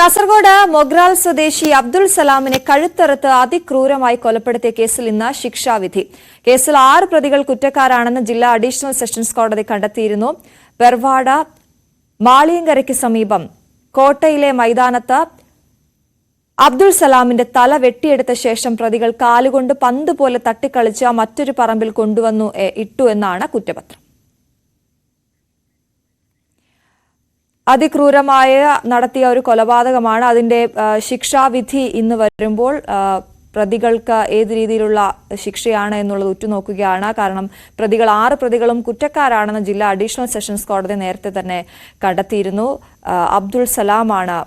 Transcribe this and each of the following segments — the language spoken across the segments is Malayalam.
കാസർഗോഡ് മൊഗ്രാൽ സ്വദേശി അബ്ദുൾ സലാമിനെ കഴുത്തറുത്ത് അതിക്രൂരമായി കൊലപ്പെടുത്തിയ കേസിൽ ഇന്ന് ശിക്ഷാവിധി. കേസിൽ ആറ് പ്രതികൾ കുറ്റക്കാരാണെന്ന് ജില്ലാ അഡീഷണൽ സെഷൻസ് കോടതി കണ്ടെത്തിയിരുന്നു. പെർവാഡ മാളിയങ്കരയ്ക്ക് സമീപം കോട്ടയിലെ മൈതാനത്ത് അബ്ദുൾ സലാമിന്റെ തല വെട്ടിയെടുത്ത ശേഷം പ്രതികൾ കാലുകൊണ്ട് പന്ത് പോലെ തട്ടിക്കളിച്ച് മറ്റൊരു പറമ്പിൽ കൊണ്ടുവന്നു ഇട്ടു എന്നാണ് കുറ്റപത്രം. അതിക്രൂരമായ നടത്തിയ ഒരു കൊലപാതകമാണ് അതിന്റെ ശിക്ഷാവിധി ഇന്ന് വരുമ്പോൾ പ്രതികൾക്ക് ഏത് രീതിയിലുള്ള ശിക്ഷയാണ് എന്നുള്ളത് ഉറ്റുനോക്കുകയാണ്. കാരണം പ്രതികൾ ആറ് പ്രതികളും കുറ്റക്കാരാണെന്ന് ജില്ലാ അഡീഷണൽ സെഷൻസ് കോടതി നേരത്തെ തന്നെ കണ്ടെത്തിയിരുന്നു. അബ്ദുൾ സലാമാണ്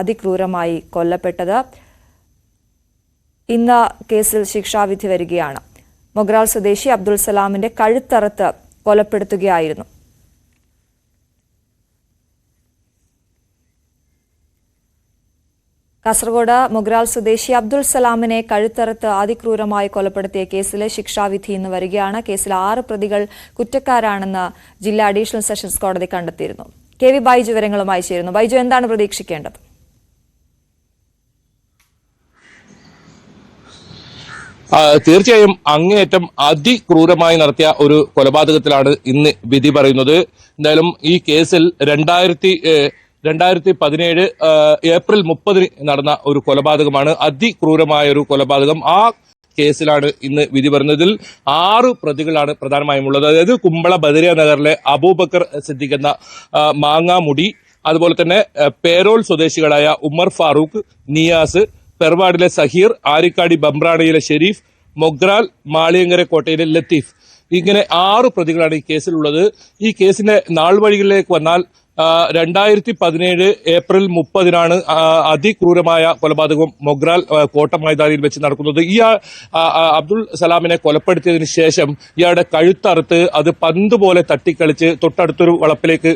അതിക്രൂരമായി കൊല്ലപ്പെട്ടത്. ഇന്ന് കേസിൽ ശിക്ഷാവിധി വരികയാണ്. മൊഗ്രാൽ സ്വദേശി അബ്ദുൾ സലാമിന്റെ കഴുത്തറുത്ത് കൊലപ്പെടുത്തുകയായിരുന്നു. കാസർഗോഡ് മൊഗ്രാൽ സ്വദേശി അബ്ദുൾ സലാമിനെ കഴുത്തറുത്ത് അതിക്രൂരമായി കൊലപ്പെടുത്തിയ കേസിലെ ശിക്ഷാവിധി ഇന്ന് വരികയാണ്. കേസിൽ ആറ് പ്രതികൾ കുറ്റക്കാരാണെന്ന് ജില്ലാ അഡീഷണൽ സെഷൻസ് കോടതി കണ്ടെത്തിയിരുന്നു. കെ വി ബൈജു വിവരങ്ങളുമായി ചേരുന്നു. ബൈജു എന്താണ് പ്രതീക്ഷിക്കേണ്ടത്? തീർച്ചയായും അങ്ങേയറ്റം അതിക്രൂരമായി നടത്തിയ ഒരു കൊലപാതകത്തിലാണ് ഇന്ന് വിധി പറയുന്നത്. എന്തായാലും ഈ കേസിൽ രണ്ടായിരത്തി രണ്ടായിരത്തി പതിനേഴ് ഏപ്രിൽ മുപ്പതിന് നടന്ന ഒരു കൊലപാതകമാണ്. അതിക്രൂരമായ ഒരു കൊലപാതകം. ആ കേസിലാണ് ഇന്ന് വിധി പറഞ്ഞതിൽ ആറ് പ്രതികളാണ് പ്രധാനമായും ഉള്ളത്. അതായത് കുമ്പള ബദരിയ നഗറിലെ അബൂബക്കർ സിദ്ദിഖ് എന്ന മാങ്ങാമുടി അതുപോലെ തന്നെ പേരോൾ സ്വദേശികളായ ഉമർ ഫാറൂഖ് നിയാസ് പെർവാഡിലെ സഹീർ ആരിക്കാടി ബംബ്രാണിയിലെ ഷെരീഫ് മൊഗ്രാൽ മാളിയങ്കര കോട്ടയിലെ ലത്തീഫ്. ഇങ്ങനെ ആറ് പ്രതികളാണ് ഈ കേസിലുള്ളത്. ഈ കേസിന്റെ നാൾ വഴികളിലേക്ക് വന്നാൽ രണ്ടായിരത്തി പതിനേഴ് ഏപ്രിൽ മുപ്പതിനാണ് അതിക്രൂരമായ കൊലപാതകം മൊഗ്രാൽ കോട്ട മൈതാനിയിൽ വെച്ച് നടക്കുന്നത്. ഈ അബ്ദുൾ സലാമിനെ കൊലപ്പെടുത്തിയതിനു ശേഷം ഇയാളുടെ കഴുത്തറുത്ത് അത് പന്ത് പോലെ തട്ടിക്കളിച്ച് തൊട്ടടുത്തൊരു വളപ്പിലേക്ക്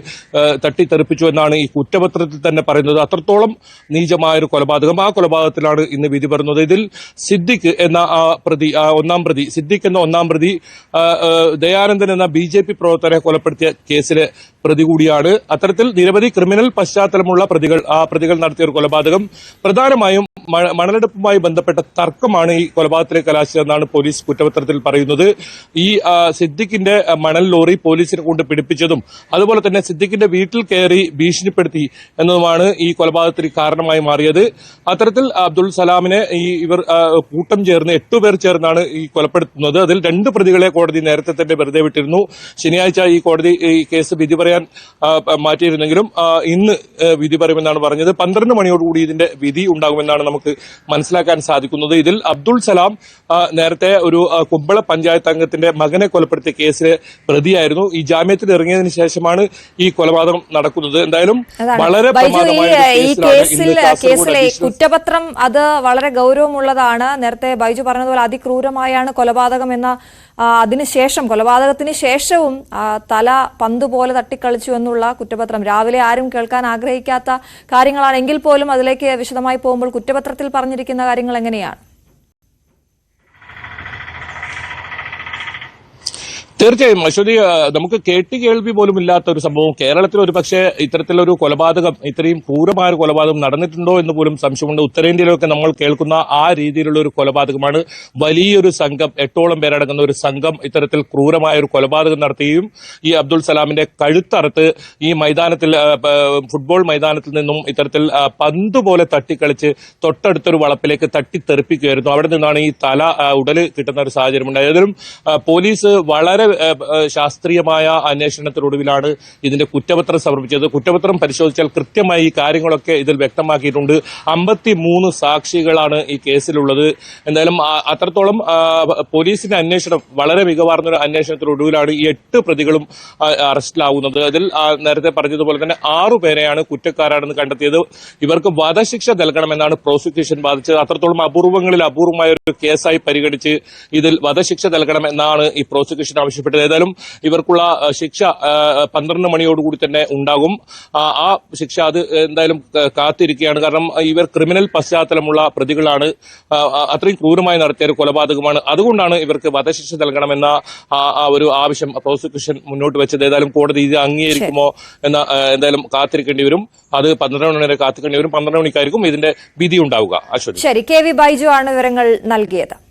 തട്ടിത്തെറിപ്പിച്ചു എന്നാണ് ഈ കുറ്റപത്രത്തിൽ തന്നെ പറയുന്നത്. അത്രത്തോളം നീചമായൊരു കൊലപാതകം. ആ കൊലപാതകത്തിലാണ് ഇന്ന് വിധി പറയുന്നത് ഇതിൽ സിദ്ദിഖ് എന്ന പ്രതി ഒന്നാം പ്രതി സിദ്ദിഖ് എന്ന ഒന്നാം പ്രതി ദയാനന്ദൻ എന്ന ബി പ്രവർത്തകരെ കൊലപ്പെടുത്തിയ കേസിലെ പ്രതി കൂടിയാണ്. അത്തരത്തിൽ നിരവധി ക്രിമിനൽ പശ്ചാത്തലമുള്ള പ്രതികൾ ആ പ്രതികൾ നടത്തിയ ഒരു കൊലപാതകം പ്രധാനമായും മണലെടുപ്പുമായി ബന്ധപ്പെട്ട തർക്കമാണ് ഈ കൊലപാതകത്തിലേക്ക് കലാശിച്ചതെന്നാണ് പോലീസ് കുറ്റപത്രത്തിൽ പറയുന്നത്. ഈ സിദ്ദിഖിന്റെ മണൽ ലോറി പോലീസിനെ കൊണ്ട് പിടിപ്പിച്ചതും അതുപോലെ തന്നെ സിദ്ദിഖിന്റെ വീട്ടിൽ കയറി ഭീഷണിപ്പെടുത്തി എന്നതുമാണ് ഈ കൊലപാതകത്തിന് കാരണമായി മാറിയത്. അത്തരത്തിൽ അബ്ദുൾ സലാമിനെ ഈ ഇവർ കൂട്ടം ചേർന്ന് എട്ടുപേർ ചേർന്നാണ് ഈ കൊലപ്പെടുത്തുന്നത്. അതിൽ രണ്ട് പ്രതികളെ കോടതി നേരത്തെ തന്നെ വെറുതെ വിട്ടിരുന്നു. ശനിയാഴ്ച ഈ കോടതി ഈ കേസ് വിധി പറയാൻ ആ, ആ, ഇന്ന് വിധി പറയുമെന്നാണ് പറഞ്ഞത്. പന്ത്രണ്ട് മണിയോടുകൂടി ഇതിന്റെ വിധി ഉണ്ടാകുമെന്നാണ് നമുക്ക് മനസ്സിലാക്കാൻ സാധിക്കുന്നത്. ഇതിൽ അബ്ദുൾ സലാം നേരത്തെ ഒരു കുമ്പള പഞ്ചായത്ത് അംഗത്തിന്റെ മകനെ കൊലപ്പെടുത്തിയ കേസിലെ പ്രതിയായിരുന്നു. ഈ ജാമ്യത്തിൽ ഇറങ്ങിയതിനു ശേഷമാണ് ഈ കൊലപാതകം നടക്കുന്നത്. എന്തായാലും വളരെ ഈ കേസിൽ കേസിലെ കുറ്റപത്രം അത് വളരെ ഗൗരവമുള്ളതാണ്. നേരത്തെ ബൈജു പറഞ്ഞതുപോലെ അതിക്രൂരമായാണ് കൊലപാതകം എന്ന അതിനുശേഷം കൊലപാതകത്തിന് ശേഷവും തല പന്ത് പോലെ തട്ടിക്കളിച്ചു എന്നുള്ള കുറ്റപത്രം രാവിലെ ആരും കേൾക്കാൻ ആഗ്രഹിക്കാത്ത കാര്യങ്ങളാണ്. എങ്കിൽ പോലും അതിലേക്ക് വിശദമായി പോകുമ്പോൾ കുറ്റപത്രത്തിൽ പറഞ്ഞിരിക്കുന്ന കാര്യങ്ങൾ എങ്ങനെയാണ്? തീർച്ചയായും അശ്വതി നമുക്ക് കേട്ടി കേൾവി പോലും ഇല്ലാത്ത ഒരു സംഭവം. കേരളത്തിൽ ഒരു പക്ഷേ ഇത്തരത്തിലൊരു കൊലപാതകം ഇത്രയും ക്രൂരമായ ഒരു കൊലപാതകം നടന്നിട്ടുണ്ടോ എന്ന് പോലും സംശയമുണ്ട്. ഉത്തരേന്ത്യയിലൊക്കെ നമ്മൾ കേൾക്കുന്ന ആ രീതിയിലുള്ള ഒരു കൊലപാതകമാണ്. വലിയൊരു സംഘം എട്ടോളം പേരടങ്ങുന്ന ഒരു സംഘം ഇത്തരത്തിൽ ക്രൂരമായ ഒരു കൊലപാതകം നടത്തുകയും ഈ അബ്ദുൾ സലാമിന്റെ കഴുത്തറുത്ത് ഈ മൈതാനത്തിൽ ഫുട്ബോൾ മൈതാനത്തിൽ നിന്നും ഇത്തരത്തിൽ പന്ത് പോലെ തട്ടിക്കളിച്ച് തൊട്ടടുത്തൊരു വളപ്പിലേക്ക് തട്ടിത്തെറിപ്പിക്കുകയായിരുന്നു. അവിടെ നിന്നാണ് ഈ തല ഉടൽ കിട്ടുന്ന ഒരു സാഹചര്യം ഉണ്ടായത് ഏതായാലും പോലീസ് വളരെ ആ, ശാസ്ത്രീയമായ അന്വേഷണത്തിനൊടുവിലാണ് ഇതിന്റെ കുറ്റപത്രം സമർപ്പിച്ചത്. കുറ്റപത്രം പരിശോധിച്ചാൽ കൃത്യമായി ഈ കാര്യങ്ങളൊക്കെ ഇതിൽ വ്യക്തമാക്കിയിട്ടുണ്ട്. അമ്പത്തി മൂന്ന് സാക്ഷികളാണ് ഈ കേസിലുള്ളത്. എന്തായാലും അത്രത്തോളം പോലീസിന്റെ അന്വേഷണം വളരെ മികവാർന്ന ഒരു അന്വേഷണത്തിനൊടുവിലാണ് ഈ എട്ട് പ്രതികളും അറസ്റ്റിലാവുന്നത്. അതിൽ നേരത്തെ പറഞ്ഞതുപോലെ തന്നെ ആറു പേരെയാണ് കുറ്റക്കാരാണെന്ന് കണ്ടെത്തിയത്. ഇവർക്ക് വധശിക്ഷ നൽകണമെന്നാണ് പ്രോസിക്യൂഷൻ ബാധിച്ചത് അത്രത്തോളം അപൂർവങ്ങളിൽ അപൂർവമായ ഒരു കേസായി പരിഗണിച്ച് ഇതിൽ വധശിക്ഷ നൽകണമെന്നാണ് ഈ പ്രോസിക്യൂഷൻ ആവശ്യം ആവശ്യപ്പെട്ടത്. ഏതായാലും ഇവർക്കുള്ള ശിക്ഷ പന്ത്രണ്ട് മണിയോടുകൂടി തന്നെ ഉണ്ടാകും. ആ, ശിക്ഷ അത് എന്തായാലും കാത്തിരിക്കുകയാണ്. കാരണം ഇവർ ക്രിമിനൽ പശ്ചാത്തലമുള്ള പ്രതികളാണ്. അത്രയും ക്രൂരമായി നടത്തിയ ഒരു കൊലപാതകമാണ്. അതുകൊണ്ടാണ് ഇവർക്ക് വധശിക്ഷ നൽകണമെന്ന ആ ഒരു ആവശ്യം പ്രോസിക്യൂഷൻ മുന്നോട്ട് വെച്ചത്. ഏതായാലും കോടതി ഇത് അംഗീകരിക്കുമോ എന്ന എന്തായാലും കാത്തിരിക്കേണ്ടി വരും. അത് പന്ത്രണ്ട് മണി വരെ കാത്തിരിക്കേണ്ടി വരും. പന്ത്രണ്ട് മണിക്കായിരിക്കും ഇതിന്റെ വിധി ഉണ്ടാവുക. അശ്വതി ശരി കെ വി ബൈജു ആണ് വിവരങ്ങൾ നൽകിയത്.